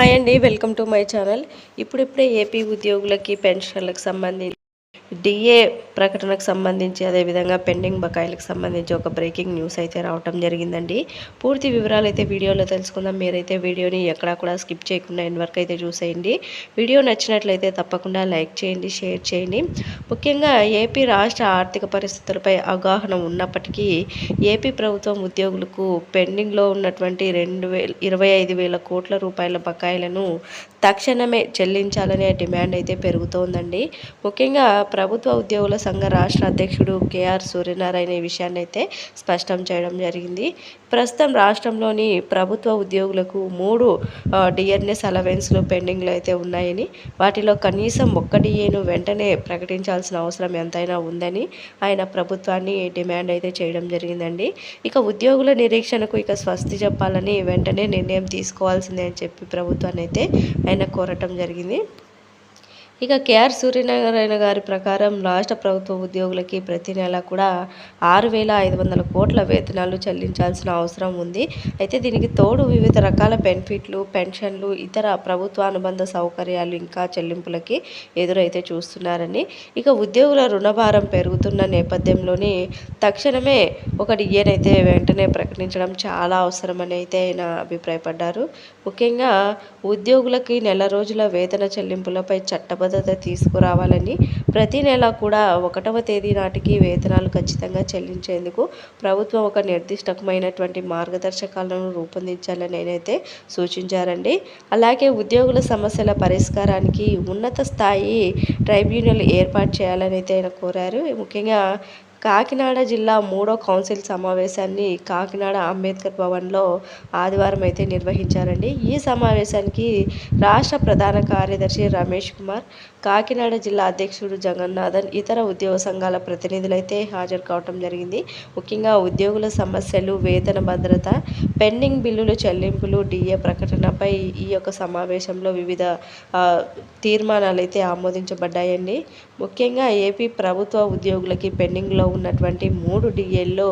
Hi అండి welcome to my channel. ఇప్పుడిప్పుడే AP ఉద్యోగులకి పెన్షన్లకు సంబంధించి డిఏ ప్రకటనకు సంబంధించి అదేవిధంగా పెండింగ్ బకాయిలకు సంబంధించి ఒక బ్రేకింగ్ న్యూస్ అయితే రావటం జరిగిందండి. పూర్తి వివరాలు అయితే వీడియోలో తెలుసుకుందాం. మీరైతే వీడియోని ఎక్కడా కూడా స్కిప్ చేయకుండా ఎన్ వరకు అయితే చూసేయండి. వీడియో నచ్చినట్లయితే తప్పకుండా లైక్ చేయండి షేర్ చేయండి. ముఖ్యంగా ఏపీ రాష్ట్ర ఆర్థిక పరిస్థితులపై అవగాహన ఉన్నప్పటికీ ఏపీ ప్రభుత్వం ఉద్యోగులకు పెండింగ్లో ఉన్నటువంటి రెండు వేల ఇరవై ఐదు వేల కోట్ల రూపాయల బకాయిలను తక్షణమే చెల్లించాలనే డిమాండ్ అయితే పెరుగుతోందండి. ముఖ్యంగా ప్రభుత్వ ఉద్యోగుల సంఘ రాష్ట్ర అధ్యక్షుడు కేఆర్ సూర్యనారాయణ ఈ విషయాన్ని అయితే స్పష్టం చేయడం జరిగింది. ప్రస్తుతం రాష్ట్రంలోని ప్రభుత్వ ఉద్యోగులకు మూడు డిఎన్ఎస్ అలవెన్స్లు పెండింగ్లో అయితే ఉన్నాయని వాటిలో కనీసం ఒక్క డిఏను వెంటనే ప్రకటించాల్సిన అవసరం ఎంతైనా ఉందని ఆయన ప్రభుత్వాన్ని డిమాండ్ అయితే చేయడం జరిగిందండి. ఇక ఉద్యోగుల నిరీక్షణకు ఇక స్వస్తి చెప్పాలని వెంటనే నిర్ణయం తీసుకోవాల్సిందే అని చెప్పి ప్రభుత్వాన్ని అయితే ఆయన కోరటం జరిగింది. ఇక కేఆర్ సూర్యనారాయణ గారి ప్రకారం రాష్ట్ర ప్రభుత్వ ఉద్యోగులకి ప్రతి నెల కూడా ఆరు వేల ఐదు వందల కోట్ల వేతనాలు చెల్లించాల్సిన అవసరం ఉంది. అయితే దీనికి తోడు వివిధ రకాల బెనిఫిట్లు పెన్షన్లు ఇతర ప్రభుత్వ అనుబంధ సౌకర్యాలు ఇంకా చెల్లింపులకి ఎదురైతే చూస్తున్నారని. ఇక ఉద్యోగుల రుణభారం పెరుగుతున్న నేపథ్యంలోని తక్షణమే ఒక డిఏనైతే వెంటనే ప్రకటించడం చాలా అవసరమని అయితే ఆయన అభిప్రాయపడ్డారు. ముఖ్యంగా ఉద్యోగులకి నెల రోజుల వేతన చెల్లింపులపై చట్టబద్ధ భద్రత తీసుకురావాలని ప్రతి నెల కూడా ఒకటవ తేదీ నాటికి వేతనాలు ఖచ్చితంగా చెల్లించేందుకు ప్రభుత్వం ఒక నిర్దిష్టమైనటువంటి మార్గదర్శకాలను రూపొందించాలని నేనైతే సూచించారండి. అలాగే ఉద్యోగుల సమస్యల పరిష్కారానికి ఉన్నత స్థాయి ట్రైబ్యునల్ ఏర్పాటు చేయాలని అయితే ఆయన కోరారు. ముఖ్యంగా కాకినాడ జిల్లా మూడో కౌన్సిల్ సమావేశాన్ని కాకినాడ అంబేద్కర్ భవన్లో ఆదివారం అయితే నిర్వహించారండి. ఈ సమావేశానికి రాష్ట్ర ప్రధాన కార్యదర్శి రమేష్ కుమార్ కాకినాడ జిల్లా అధ్యక్షుడు జగన్నాథన్ ఇతర ఉద్యోగ సంఘాల ప్రతినిధులైతే హాజరు కావటం జరిగింది. ముఖ్యంగా ఉద్యోగుల సమస్యలు వేతన భద్రత పెండింగ్ బిల్లులు చెల్లింపులు డిఏ ప్రకటనపై ఈ యొక్క సమావేశంలో వివిధ తీర్మానాలు అయితే ఆమోదించబడ్డాయండి. ముఖ్యంగా ఏపీ ప్రభుత్వ ఉద్యోగులకి పెండింగ్లో ఉన్నటువంటి మూడు డిఏల్లో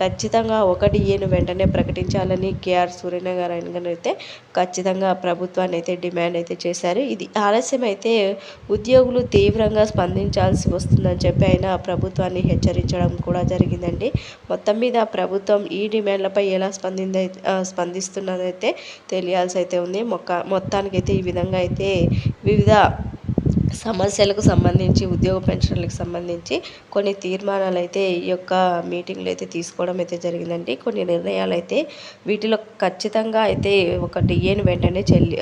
ఖచ్చితంగా ఒక డిఏను వెంటనే ప్రకటించాలని కేఆర్ సూర్యనారాయణ గారు అయితే ఖచ్చితంగా ప్రభుత్వాన్ని అయితే డిమాండ్ అయితే చేశారు. ఇది ఆలస్యం అయితే ఉద్యోగులు తీవ్రంగా స్పందించాల్సి వస్తుందని చెప్పి ఆయన ప్రభుత్వాన్ని హెచ్చరించడం కూడా జరిగిందండి. మొత్తం మీద ప్రభుత్వం ఈ డిమాండ్లపై ఎలా స్పందింది స్పందిస్తున్నదైతే తెలియాల్సి అయితే ఉంది. మొక్క మొత్తానికైతే ఈ విధంగా అయితే వివిధ సమస్యలకు సంబంధించి ఉద్యోగ పెన్షన్లకు సంబంధించి కొన్ని తీర్మానాలు అయితే ఈ యొక్క మీటింగ్లో అయితే తీసుకోవడం అయితే జరిగిందండి. కొన్ని నిర్ణయాలు అయితే వీటిలో ఖచ్చితంగా అయితే ఒక డిఏని వెంటనే చెల్లి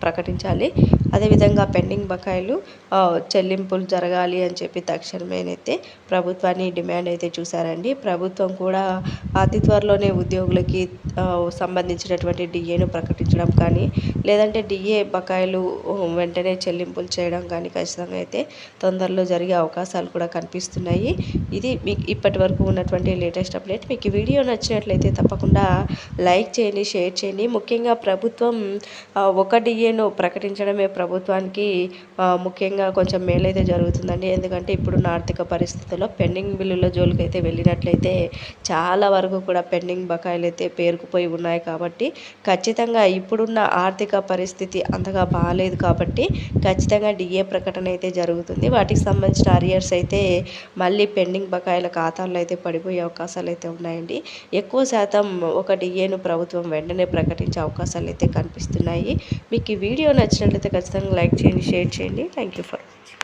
ప్రకటించాలి. అదేవిధంగా పెండింగ్ బకాయిలు చెల్లింపులు జరగాలి అని చెప్పి తక్షణమేనైతే ప్రభుత్వాన్ని డిమాండ్ అయితే చూశారండి. ప్రభుత్వం కూడా అతి త్వరలోనే ఉద్యోగులకి సంబంధించినటువంటి డిఏను ప్రకటించడం కానీ లేదంటే డిఏ బకాయిలు వెంటనే చెల్లింపులు చేయడం కానీ ఖచ్చితంగా అయితే తొందరలో జరిగే అవకాశాలు కూడా కనిపిస్తున్నాయి. ఇది మీకు ఇప్పటి వరకు ఉన్నటువంటి లేటెస్ట్ అప్డేట్. మీకు వీడియో నచ్చినట్లయితే తప్పకుండా లైక్ చేయండి షేర్ చేయండి. ముఖ్యంగా ప్రభుత్వం ఒక డిఏను ప్రకటించడమే ప్రభుత్వానికి ముఖ్యంగా కొంచెం మేలైతే జరుగుతుందండి. ఎందుకంటే ఇప్పుడున్న ఆర్థిక పరిస్థితుల్లో పెండింగ్ బిల్లుల జోలికి అయితే వెళ్ళినట్లయితే చాలా వరకు కూడా పెండింగ్ బకాయిలు అయితే పేరుకుపోయి ఉన్నాయి కాబట్టి ఖచ్చితంగా ఇప్పుడున్న ఆర్థిక పరిస్థితి అంతగా బాగాలేదు కాబట్టి ఖచ్చితంగా డిఏ ప్రకటన అయితే జరుగుతుంది. వాటికి సంబంధించిన అరియర్స్ అయితే మళ్ళీ పెండింగ్ బకాయిల ఖాతాల్లో అయితే పడిపోయే అవకాశాలు అయితే ఉన్నాయండి. ఎక్కువ శాతం ఒక డిఏను ప్రభుత్వం వెంటనే ప్రకటించే అవకాశాలు అయితే కనిపిస్తున్నాయి. మీకు ఈ వీడియో నచ్చినట్లయితే ఖచ్చితంగా లైక్ చేయండి షేర్ చేయండి. Thank you for watching